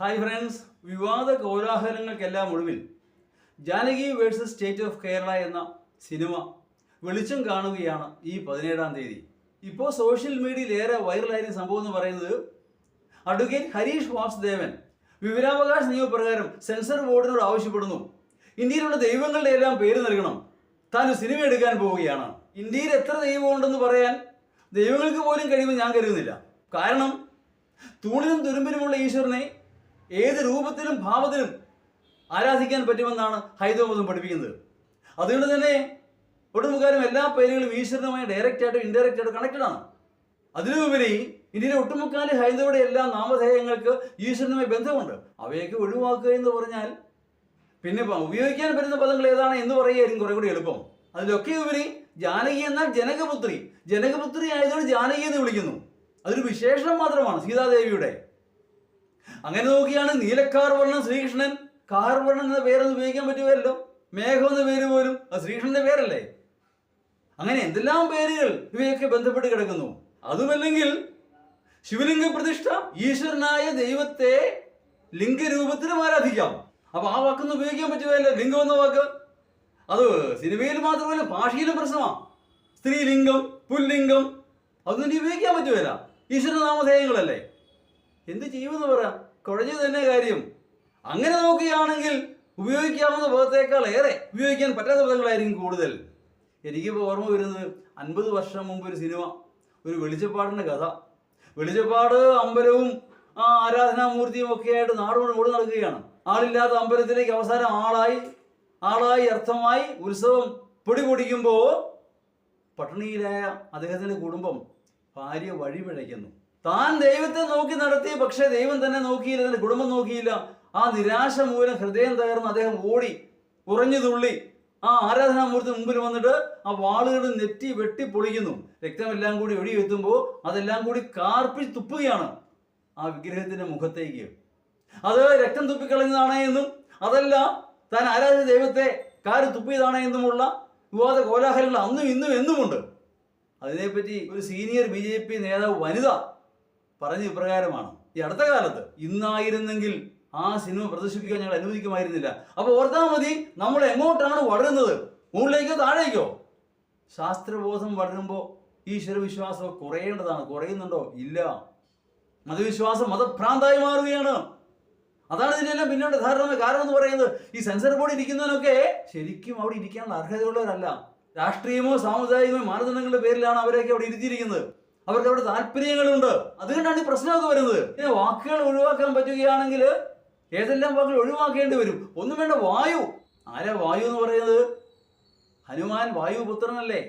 Hi friends വിവാദ കോലാഹലങ്ങൾക്കെല്ലാം ഒടുവിൽ Janaki versus state of Kerala എന്ന സിനിമ വെളിച്ചം കാണുകയാണ് ഈ പതിനേഴാം തീയതി. ഇപ്പോൾ സോഷ്യൽ മീഡിയയിൽ ഏറെ വൈറലായിരുന്ന സംഭവം എന്ന് പറയുന്നത് അഡ്വക്കേറ്റ് ഹരീഷ് വാസുദേവൻ വിവരാവകാശ നിയമപ്രകാരം സെൻസർ ബോർഡിനോട് ആവശ്യപ്പെടുന്നു. ഇന്ത്യയിലുള്ള ദൈവങ്ങളുടെ എല്ലാം പേര് നൽകണം. താൻ സിനിമ എടുക്കാൻ പോവുകയാണ്. ഇന്ത്യയിൽ എത്ര ദൈവമുണ്ടെന്ന് പറയാൻ ദൈവങ്ങൾക്ക് പോലും കഴിയുമെന്ന് ഞാൻ കരുതുന്നില്ല. കാരണം തൂണിനും തുരുമ്പിനുമുള്ള ഈശ്വരനെ ഏത് രൂപത്തിലും ഭാവത്തിലും ആരാധിക്കാൻ പറ്റുമെന്നാണ് ഹൈന്ദവമതം പഠിപ്പിക്കുന്നത്. അതുകൊണ്ട് തന്നെ ഒട്ടുമുക്കാലും എല്ലാ പേരുകളും ഈശ്വരനുമായി ഡയറക്റ്റ് ആയിട്ടും ഇൻഡയറക്റ്റ് ആയിട്ടും കണക്റ്റഡ് ആണ്. അതിനുപരി ഇന്ത്യയിലെ ഒട്ടുമുക്കാലും ഹൈന്ദവരുടെ എല്ലാ നാമധേയങ്ങൾക്ക് ഈശ്വരനുമായി ബന്ധമുണ്ട്. അവയൊക്കെ ഒഴിവാക്കുക എന്ന് പറഞ്ഞാൽ പിന്നെ ഉപയോഗിക്കാൻ പറ്റുന്ന പദങ്ങൾ ഏതാണ് എന്ന് പറയുകയായിരിക്കും കുറെ കൂടി എളുപ്പം. അതിലൊക്കെ ഉപരി ജാനകി എന്നാൽ ജനകപുത്രി. ജനകപുത്രി ആയതുകൊണ്ട് ജാനകി എന്ന് വിളിക്കുന്നു. അതൊരു വിശേഷണം മാത്രമാണ് സീതാദേവിയുടെ. അങ്ങനെ നോക്കിയാണ് നീലക്കാർ വർണം ശ്രീകൃഷ്ണൻ. കാർ വർണം എന്ന പേരൊന്നും ഉപയോഗിക്കാൻ പറ്റുമല്ലോ മേഘം എന്ന പേര് പോലും. അത് ശ്രീകൃഷ്ണന്റെ പേരല്ലേ? അങ്ങനെ എന്തെല്ലാം പേരുകൾ ഇവയൊക്കെ ബന്ധപ്പെട്ട് കിടക്കുന്നു? അതുമല്ലെങ്കിൽ ശിവലിംഗ പ്രതിഷ്ഠ ഈശ്വരനായ ദൈവത്തെ ലിംഗരൂപത്തിലും ആരാധിക്കാം. അപ്പൊ ആ വാക്കൊന്നും ഉപയോഗിക്കാൻ പറ്റുമല്ലോ ലിംഗം എന്ന വാക്ക്. അത് സിനിമയിൽ മാത്രമല്ല ഭാഷയിലും പ്രശ്നമാണ് സ്ത്രീലിംഗം പുല്ലിംഗം അതൊന്നും ഉപയോഗിക്കാൻ പറ്റുമല്ല ഈശ്വരനാമധേയങ്ങളല്ലേ? എന്ത് ചെയ്യുമെന്ന് പറയാം? കുഴഞ്ഞു തന്നെ കാര്യം. അങ്ങനെ നോക്കുകയാണെങ്കിൽ ഉപയോഗിക്കാവുന്ന പദത്തേക്കാൾ ഏറെ ഉപയോഗിക്കാൻ പറ്റാത്ത പദങ്ങളായിരിക്കും കൂടുതൽ. എനിക്കിപ്പോൾ ഓർമ്മ വരുന്നത് അൻപത് വർഷം മുമ്പ് ഒരു സിനിമ ഒരു വെളിച്ചപ്പാടിന്റെ കഥ. വെളിച്ചപ്പാട് അമ്പലവും ആ ആരാധനാമൂർത്തിയും ഒക്കെ ആയിട്ട് നാടുകൊണ്ട് ഓടി നടക്കുകയാണ്. ആളില്ലാത്ത അമ്പലത്തിലേക്ക് അവസാനം ആളായി ആളായി അർത്ഥമായി ഉത്സവം പൊടിപൊടിക്കുമ്പോൾ പട്ടിണിയിലായ അദ്ദേഹത്തിന്റെ കുടുംബം ഭാര്യ വഴിപിഴയ്ക്കുന്നു താൻ ദൈവത്തെ നോക്കി നടത്തി പക്ഷേ ദൈവം തന്നെ നോക്കിയില്ല തന്റെ കുടുംബം നോക്കിയില്ല. ആ നിരാശ മൂലം ഹൃദയം തകർന്ന് അദ്ദേഹം ഓടി ഉറഞ്ഞു തുള്ളി. ആ ആരാധനാമൂർത്തി മുമ്പിൽ വന്നിട്ട് ആ വാളുകൾ നെറ്റി വെട്ടി പൊളിക്കുന്നു. രക്തമെല്ലാം കൂടി ഒഴിയെത്തുമ്പോൾ അതെല്ലാം കൂടി കാർപ്പി തുപ്പുകയാണ് ആ വിഗ്രഹത്തിന്റെ മുഖത്തേക്ക്. അത് രക്തം തുപ്പിക്കളഞ്ഞതാണ് എന്നും അതല്ല താൻ ആരാധിച്ച ദൈവത്തെ കാര് തുപ്പിയതാണ് എന്നുമുള്ള വിവാദ കോലാഹലങ്ങൾ അന്നും ഇന്നും എന്നുമുണ്ട്. അതിനെപ്പറ്റി ഒരു സീനിയർ ബി ജെ പി നേതാവ് വനിത പറഞ്ഞ ഇപ്രകാരമാണ്. ഈ അടുത്ത കാലത്ത് ഇന്നായിരുന്നെങ്കിൽ ആ സിനിമ പ്രദർശിപ്പിക്കാൻ ഞങ്ങൾ അനുവദിക്കുമായിരുന്നില്ല. അപ്പോൾ ഓർത്താൽ മതി നമ്മൾ എങ്ങോട്ടാണ് വളരുന്നത്? മുകളിലേക്കോ താഴേക്കോ? ശാസ്ത്രബോധം വളരുമ്പോൾ ഈശ്വരവിശ്വാസം കുറയേണ്ടതാണ്. കുറയുന്നുണ്ടോ? ഇല്ല. മതവിശ്വാസം മതഭ്രാന്തായി മാറുകയാണ്. അതാണ് ഇതിനെല്ലാം പിന്നീട് ധാരണ. കാരണം എന്ന് പറയുന്നത് ഈ സെൻസർ ബോർഡ് ഇരിക്കുന്നതിനൊക്കെ ശരിക്കും അവിടെ ഇരിക്കാനുള്ള അർഹതയുള്ളവരല്ല. രാഷ്ട്രീയമോ സാമുദായികമോ മാനദണ്ഡങ്ങളുടെ പേരിലാണ് അവരെയൊക്കെ അവിടെ ഇരുത്തിയിരിക്കുന്നത്. അവർക്ക് അവിടെ താല്പര്യങ്ങളുണ്ട്. അതുകൊണ്ടാണ് ഈ പ്രശ്നമൊക്കെ വരുന്നത്. പിന്നെ വാക്കുകൾ ഒഴിവാക്കാൻ പറ്റുകയാണെങ്കിൽ ഏതെല്ലാം വാക്കുകൾ ഒഴിവാക്കേണ്ടി വരും? ഒന്നും വേണ്ട വായു. ആരാ വായു എന്ന് പറയുന്നത്? ഹനുമാൻ വായു പുത്രനല്ലേ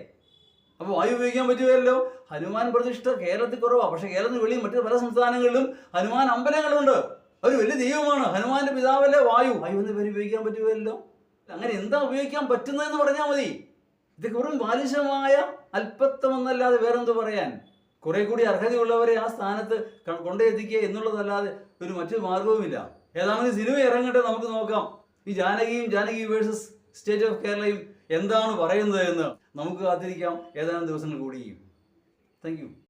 അപ്പോൾ വായു ഉപയോഗിക്കാൻ പറ്റുമല്ലോ ഹനുമാൻ പ്രതിഷ്ഠ കേരളത്തിൽ കുറവാണ് പക്ഷെ കേരളത്തിന് വെളിയിൽ മറ്റു പല സംസ്ഥാനങ്ങളിലും ഹനുമാൻ അമ്പലങ്ങളുണ്ട്. ഒരു വലിയ ദൈവമാണ്. ഹനുമാന്റെ പിതാവല്ലേ വായു. വായു എന്ന് പേര് ഉപയോഗിക്കാൻ പറ്റുമല്ലോ അങ്ങനെ എന്താ ഉപയോഗിക്കാൻ പറ്റുന്നതെന്ന് പറഞ്ഞാൽ മതി. ഇതൊക്കെ വെറും ബാലിശമായ അല്പത്വം എന്നല്ലാതെ വേറെന്ത് പറയാൻ? കുറെ കൂടി അർഹതയുള്ളവരെ ആ സ്ഥാനത്ത് കൊണ്ടെത്തിക്കുക എന്നുള്ളതല്ലാതെ ഒരു മറ്റൊരു മാർഗവുമില്ല ഏതാണെങ്കിലും സിനിമ ഇറങ്ങട്ടെ നമുക്ക് നോക്കാം. ഈ ജാനകിയും ജാനകി വേഴ്സസ് സ്റ്റേറ്റ് ഓഫ് കേരളയും എന്താണ് പറയുന്നത് എന്ന് നമുക്ക് കാത്തിരിക്കാം. ഏതാനും ദിവസങ്ങൾ കൂടിയും താങ്ക്